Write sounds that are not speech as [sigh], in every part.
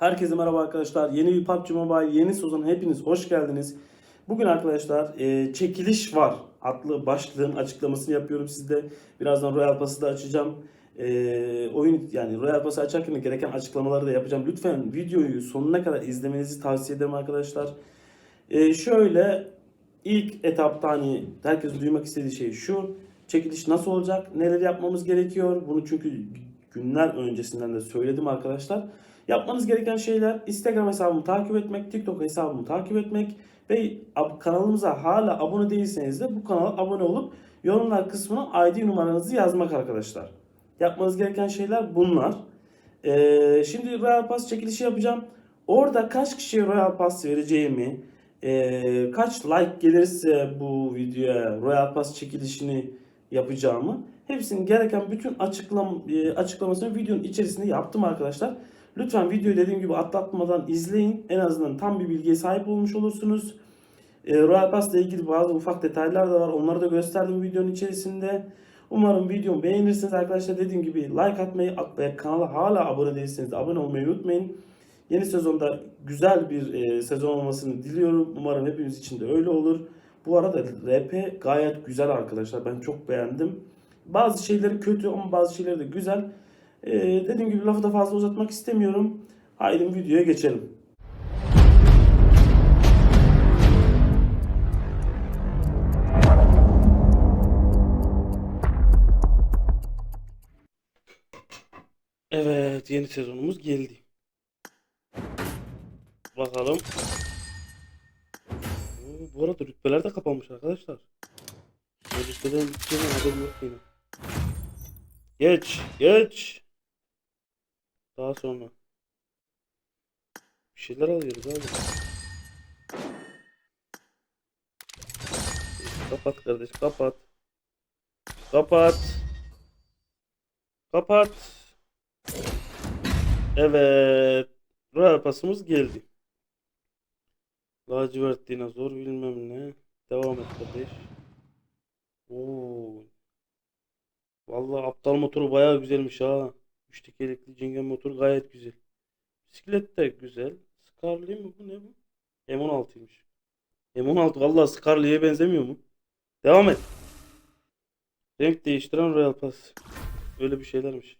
Herkese merhaba arkadaşlar. Yeni bir PUBG Mobile yeni sezon hepiniz hoş geldiniz. Bugün arkadaşlar e, çekiliş var adlı başlığın açıklamasını yapıyorum sizde. Birazdan Royal Pass'ı da açacağım. E, oyun yani Royal Pass'ı açarken gereken açıklamaları da yapacağım. Lütfen videoyu sonuna kadar izlemenizi tavsiye ederim arkadaşlar. E, şöyle ilk etapta hani herkesin duymak istediği şey şu. Çekiliş nasıl olacak? Neler yapmamız gerekiyor? Bunu çünkü günler öncesinden de söyledim arkadaşlar. Yapmanız gereken şeyler Instagram hesabımı takip etmek, TikTok hesabımı takip etmek ve kanalımıza hala abone değilseniz de bu kanala abone olup yorumlar kısmına ID numaranızı yazmak arkadaşlar. Yapmanız gereken şeyler bunlar. Ee, şimdi Royal Pass çekilişi yapacağım. Orada kaç kişiye Royal Pass vereceğimi, ee, kaç like gelirse bu videoya Royal Pass çekilişini yapacağımı hepsinin gereken bütün açıklam e, açıklamasını videonun içerisinde yaptım arkadaşlar. Lütfen videoyu dediğim gibi atlatmadan izleyin. En azından tam bir bilgiye sahip olmuş olursunuz. E, Royal Pass ile ilgili bazı ufak detaylar da var. Onları da gösterdim videonun içerisinde. Umarım videomu beğenirsiniz arkadaşlar. Dediğim gibi like atmayı ve kanala hala abone değilseniz de abone olmayı unutmayın. Yeni sezonda güzel bir e, sezon olmasını diliyorum. Umarım hepimiz için de öyle olur. Bu arada RP gayet güzel arkadaşlar. Ben çok beğendim. Bazı şeyleri kötü ama bazı şeyleri de güzel. Ee, dediğim gibi lafı da fazla uzatmak istemiyorum. Haydi videoya geçelim. Evet, yeni sezonumuz geldi. Bakalım. Oo, bu arada rütbeler de kapanmış arkadaşlar. Bu Rütbelerin bittiğine haberim yok benim. Geç, geç. Daha sonra. Bir şeyler alıyoruz abi. Kapat kardeş, kapat. Kapat. Kapat. Evet. Royal pasımız geldi. Lacivert dinozor bilmem ne. Devam et kardeş. Oo. Vallahi aptal motoru bayağı güzelmiş ha. Üç tekerlekli cingen motor gayet güzel. Bisiklet de güzel. Scarly mi bu ne bu? M16'ymış. M16 vallahi Scarly'ye benzemiyor mu? Devam et. Renk değiştiren Royal Pass. Öyle bir şeylermiş.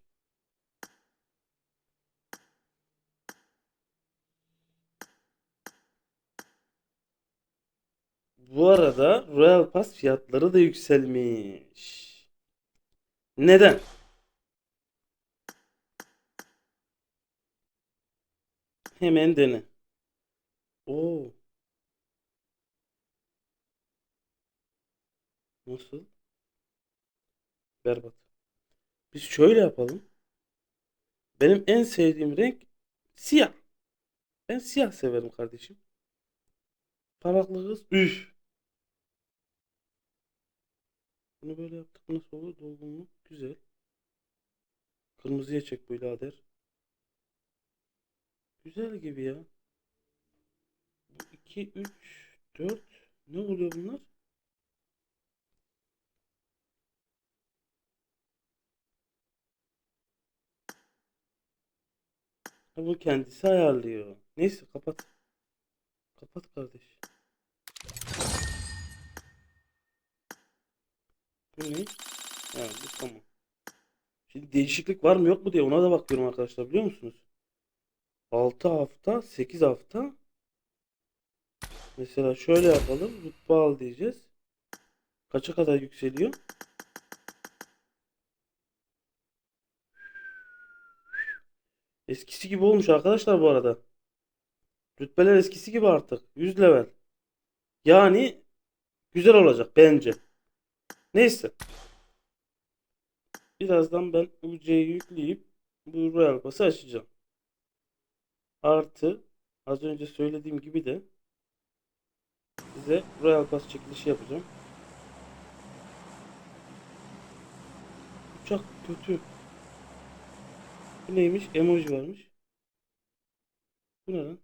Bu arada Royal Pass fiyatları da yükselmiş. Neden? Hemen dene. Oo. Nasıl? Berbat. Biz şöyle yapalım. Benim en sevdiğim renk siyah. Ben siyah severim kardeşim. Paraklı kız. Üf. Bunu böyle yaptık. Nasıl olur? Dolgunluk. Güzel. Kırmızıya çek bu birader. Güzel gibi ya. 2, 3, 4. Ne oluyor bunlar? Ha, bu kendisi ayarlıyor. Neyse kapat. Kapat kardeş. Bu ne? Ha, bu tamam. Şimdi değişiklik var mı yok mu diye ona da bakıyorum arkadaşlar biliyor musunuz? 6 hafta, 8 hafta. Mesela şöyle yapalım. Rütbe al diyeceğiz. Kaça kadar yükseliyor? Eskisi gibi olmuş arkadaşlar bu arada. Rütbeler eskisi gibi artık. 100 level. Yani güzel olacak bence. Neyse. Birazdan ben UC'yi yükleyip bu Royal Pass'ı açacağım. Artı az önce söylediğim gibi de size Royal Pass çekilişi yapacağım. Uçak kötü. Bu neymiş? Emoji varmış. Bu ne lan?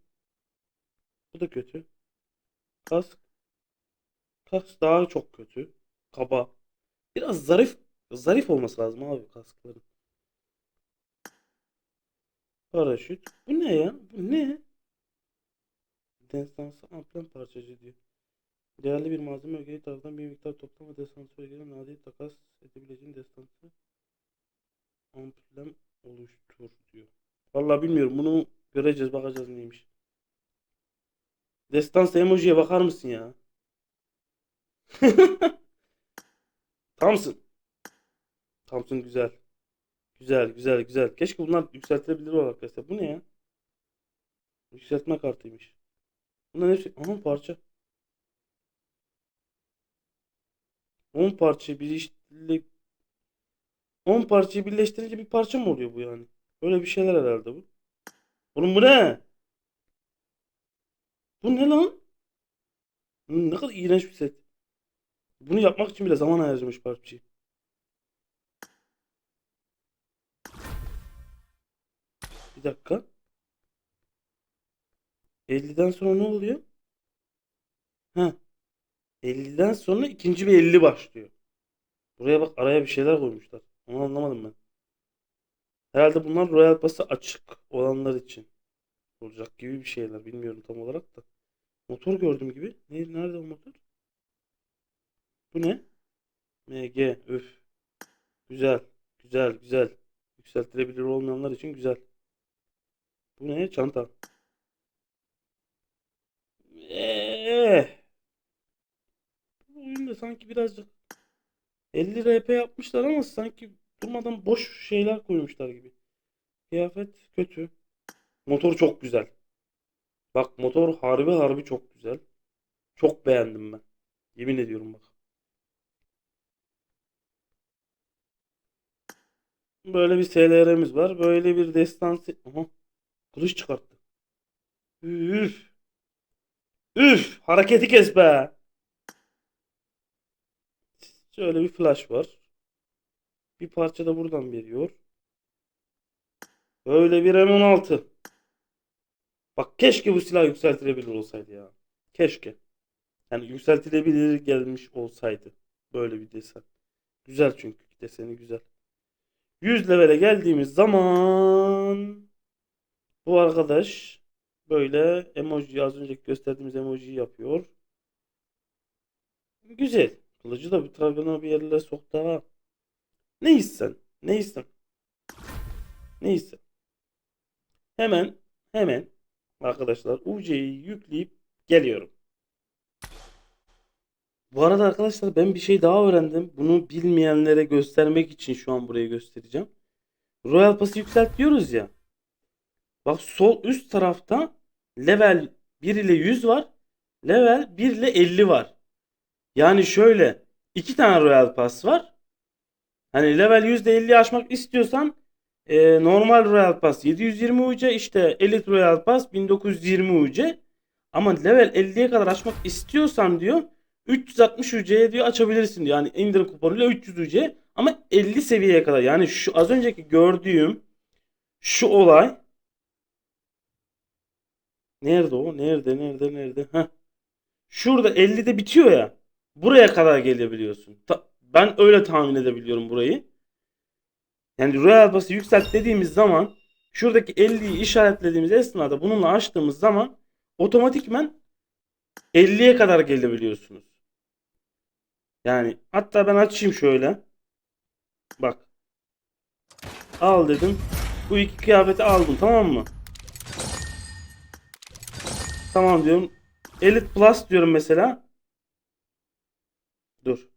Bu da kötü. Kask. Kask daha çok kötü. Kaba. Biraz zarif zarif olması lazım abi kaskların. Paraşüt. Bu ne ya? Bu ne? Destansı amblem parçacı diyor. Değerli bir malzeme ögeyi tarafından bir miktar toplama destansı ögeyle nadir takas edebileceğin destansı amblem oluştur diyor. Vallahi bilmiyorum. Bunu göreceğiz. Bakacağız neymiş. Destansı emojiye bakar mısın ya? [laughs] Thompson. Thompson güzel. Güzel, güzel, güzel. Keşke bunlar yükseltilebilir olarak gelse. Bu ne ya? Yükseltme kartıymış. Bunların hepsi... Aha parça. 10 parçayı birleştirince 10 parçayı birleştirince bir parça mı oluyor bu yani? Öyle bir şeyler herhalde bu. Oğlum bu ne? Bu ne lan? Ne kadar iğrenç bir set. Bunu yapmak için bile zaman harcamış PUBG. Dakika. 50'den sonra ne oluyor? Ha. 50'den sonra ikinci bir 50 başlıyor. Buraya bak araya bir şeyler koymuşlar. Onu anlamadım ben. Herhalde bunlar Royal Pass'a açık olanlar için olacak gibi bir şeyler. Bilmiyorum tam olarak da. Motor gördüm gibi. Ne, nerede o motor? Bu ne? MG. Üf. Güzel. Güzel. Güzel. Yükseltilebilir olmayanlar için güzel. Bu ne? Çanta. Eee. Bu oyunda sanki birazcık 50 RP yapmışlar ama sanki durmadan boş şeyler koymuşlar gibi. Kıyafet kötü. Motor çok güzel. Bak motor harbi harbi çok güzel. Çok beğendim ben. Yemin ediyorum bak. Böyle bir SLR'miz var. Böyle bir destansı... Aha. Kılıç çıkarttı. Üf. Üf. Hareketi kes be. Şöyle bir flash var. Bir parça da buradan veriyor. Böyle bir M16. Bak keşke bu silah yükseltilebilir olsaydı ya. Keşke. Yani yükseltilebilir gelmiş olsaydı. Böyle bir desen. Güzel çünkü deseni güzel. 100 levele geldiğimiz zaman bu arkadaş böyle emoji az önceki gösterdiğimiz emojiyi yapıyor. Güzel. Kılıcı da bir tarafına bir yerlere soktu ha. Ne isten? Ne isten? Ne isten? Hemen hemen arkadaşlar UC'yi yükleyip geliyorum. Bu arada arkadaşlar ben bir şey daha öğrendim. Bunu bilmeyenlere göstermek için şu an buraya göstereceğim. Royal Pass'ı yükselt diyoruz ya. Bak sol üst tarafta level 1 ile 100 var. Level 1 ile 50 var. Yani şöyle iki tane Royal Pass var. Hani level %50 aşmak istiyorsan e, normal Royal Pass 720 UC işte Elite Royal Pass 1920 UC. Ama level 50'ye kadar açmak istiyorsan diyor 360 UC'ye diyor açabilirsin diyor. Yani indirim kuponuyla 300 UC ama 50 seviyeye kadar. Yani şu az önceki gördüğüm şu olay Nerede o? Nerede? Nerede? Nerede? Heh. Şurada 50'de bitiyor ya. Buraya kadar gelebiliyorsun. Ta- ben öyle tahmin edebiliyorum burayı. Yani Royal Pass'ı yükselt dediğimiz zaman şuradaki 50'yi işaretlediğimiz esnada bununla açtığımız zaman otomatikmen 50'ye kadar gelebiliyorsunuz. Yani hatta ben açayım şöyle. Bak. Al dedim. Bu iki kıyafeti aldım tamam mı? Tamam diyorum. Elite Plus diyorum mesela. Dur.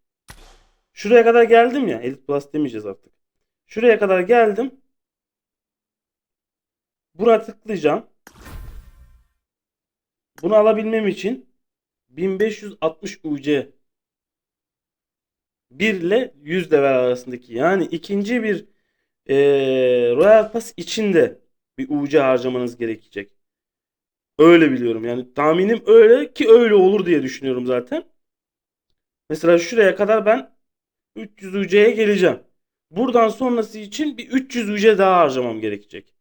Şuraya kadar geldim ya. Elite Plus demeyeceğiz artık. Şuraya kadar geldim. Buna tıklayacağım. Bunu alabilmem için 1560 UC 1 ile 100 level arasındaki yani ikinci bir eee Royal Pass içinde bir UC harcamanız gerekecek. Öyle biliyorum. Yani tahminim öyle ki öyle olur diye düşünüyorum zaten. Mesela şuraya kadar ben 300 UC'ye geleceğim. Buradan sonrası için bir 300 UC daha harcamam gerekecek.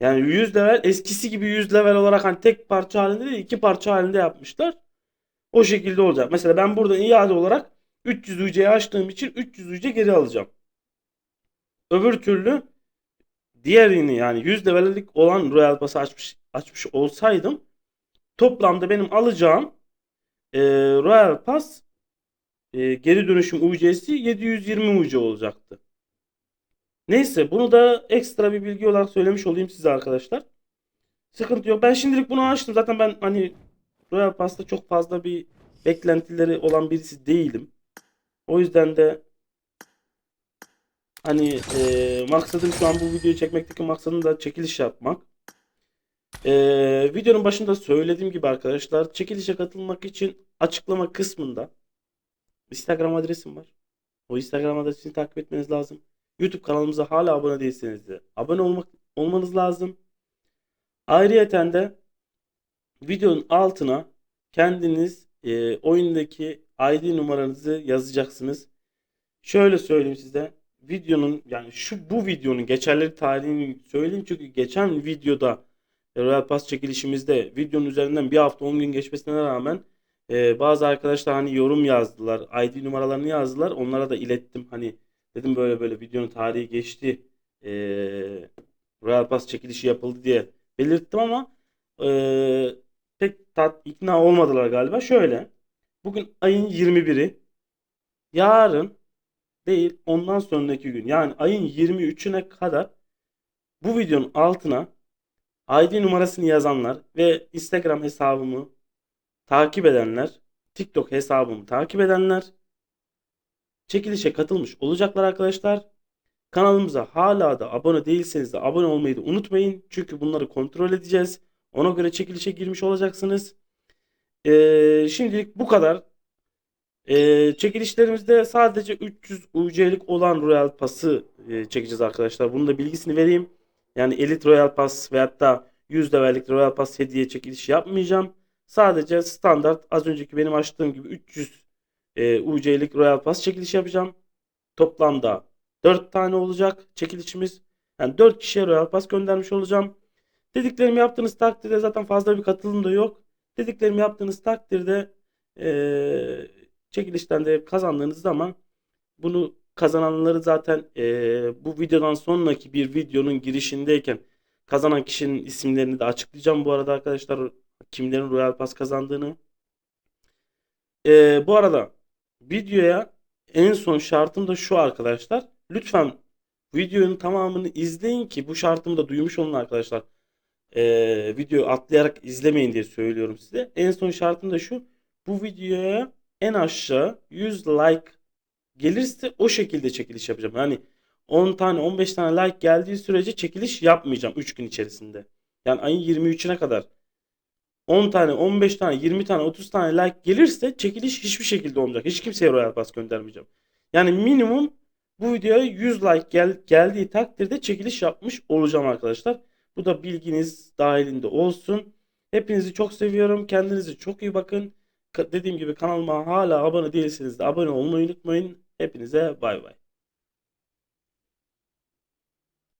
Yani 100 level eskisi gibi 100 level olarak hani tek parça halinde değil iki parça halinde yapmışlar. O şekilde olacak. Mesela ben buradan iade olarak 300 UC'yi açtığım için 300 UC geri alacağım. Öbür türlü diğerini yani 100 level'lik olan Royal Pass'ı açmış açmış olsaydım toplamda benim alacağım e, Royal Pass e, geri dönüşüm UC'si 720 UC olacaktı. Neyse bunu da ekstra bir bilgi olarak söylemiş olayım size arkadaşlar. Sıkıntı yok. Ben şimdilik bunu açtım. Zaten ben hani Royal Pass'ta çok fazla bir beklentileri olan birisi değilim. O yüzden de hani e, maksadım şu an bu videoyu çekmekteki maksadım da çekiliş yapmak. E, videonun başında söylediğim gibi arkadaşlar çekilişe katılmak için açıklama kısmında Instagram adresim var. O Instagram adresini takip etmeniz lazım. YouTube kanalımıza hala abone değilseniz de abone olmak olmanız lazım. Ayrıyeten de videonun altına kendiniz e, oyundaki ID numaranızı yazacaksınız. Şöyle söyleyeyim size. Videonun yani şu bu videonun geçerli tarihini söyleyeyim çünkü geçen videoda Royal Pass çekilişimizde videonun üzerinden bir hafta 10 gün geçmesine rağmen e, bazı arkadaşlar hani yorum yazdılar. ID numaralarını yazdılar. Onlara da ilettim. Hani dedim böyle böyle videonun tarihi geçti. E, Royal Pass çekilişi yapıldı diye belirttim ama e, pek tat, ikna olmadılar galiba. Şöyle. Bugün ayın 21'i. Yarın değil ondan sonraki gün yani ayın 23'üne kadar bu videonun altına ID numarasını yazanlar ve Instagram hesabımı takip edenler, TikTok hesabımı takip edenler çekilişe katılmış olacaklar arkadaşlar. Kanalımıza hala da abone değilseniz de abone olmayı da unutmayın. Çünkü bunları kontrol edeceğiz. Ona göre çekilişe girmiş olacaksınız. Ee, şimdilik bu kadar. Ee, çekilişlerimizde sadece 300 UC'lik olan Royal Pass'ı e, çekeceğiz arkadaşlar. Bunun da bilgisini vereyim. Yani Elite Royal Pass veyahut da 100 levellik Royal Pass hediye çekilişi yapmayacağım. Sadece standart az önceki benim açtığım gibi 300 e, UC'lik Royal Pass çekilişi yapacağım. Toplamda 4 tane olacak çekilişimiz. Yani 4 kişiye Royal Pass göndermiş olacağım. Dediklerimi yaptığınız takdirde zaten fazla bir katılım da yok. Dediklerimi yaptığınız takdirde e, çekilişten de kazandığınız zaman bunu kazananları zaten e, bu videodan sonraki bir videonun girişindeyken kazanan kişinin isimlerini de açıklayacağım bu arada arkadaşlar kimlerin Royal Pass kazandığını. E, bu arada videoya en son şartım da şu arkadaşlar. Lütfen videonun tamamını izleyin ki bu şartımı da duymuş olun arkadaşlar. E, videoyu atlayarak izlemeyin diye söylüyorum size. En son şartım da şu. Bu videoya en aşağı 100 like gelirse o şekilde çekiliş yapacağım. Yani 10 tane 15 tane like geldiği sürece çekiliş yapmayacağım 3 gün içerisinde. Yani ayın 23'üne kadar 10 tane 15 tane 20 tane 30 tane like gelirse çekiliş hiçbir şekilde olmayacak. Hiç kimseye Royal Pass göndermeyeceğim. Yani minimum bu videoya 100 like gel geldiği takdirde çekiliş yapmış olacağım arkadaşlar. Bu da bilginiz dahilinde olsun. Hepinizi çok seviyorum. Kendinize çok iyi bakın. Dediğim gibi kanalıma hala abone değilseniz de abone olmayı unutmayın. Hepinize bay bay.